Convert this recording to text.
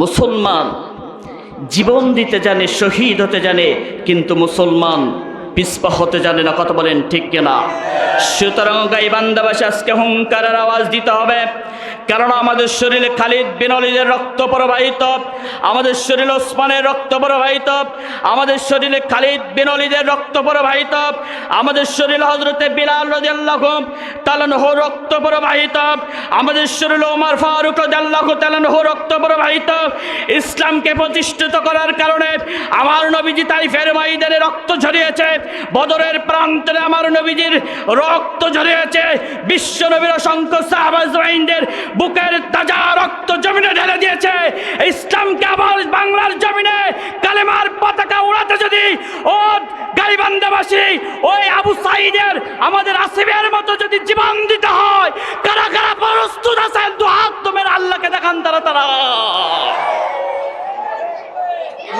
মুসলমান জীবন দিতে জানে, শহীদ হতে জানে, কিন্তু মুসলমান পিসপা হতে জানে না, কথা বলেন ঠিক কিনা? সুতরাং গাইবান্দাবাসী আজকে হুঙ্কারের আওয়াজ দিতে হবে। কারণ আমাদের শরীরে খালিদ বিনলিদের রক্ত প্রবাহিত, আমাদের শরীরে ওসমানের রক্ত প্রবাহিত, আমাদের শরীরে খালিদ বিনলিদের রক্ত প্রবাহিত, আমাদের শরীরে হজরতে বিলাল রাজিয়াল্লাহ তালানহ রক্ত প্রবাহিত আমাদের শরীরে ওমর ফারুক রাজিয়াল্লাহ তালানহ রক্ত প্রবাহিত ইসলামকে প্রতিষ্ঠিত করার কারণে আমার নবীজি তাইফের ময়দানে রক্ত ঝরিয়েছে। বদরের প্রান্তরে আমার নবীজির রক্ত ঝরিয়েছে। বিশ্ব নবীর অসংখ্য সাহাবাজদের বুকের তাজা রক্ত জমিনে ঢেলে দিয়েছে। ইসলামকে গাইবান্দাবাসী ওই আবু সাইদের, আমাদের আসিফের মতো যদি জীবন দিতে হয়, কারা কারা প্রস্তুত আছেন, দু হাত তোমের আল্লাহকে দেখান তারা তারা।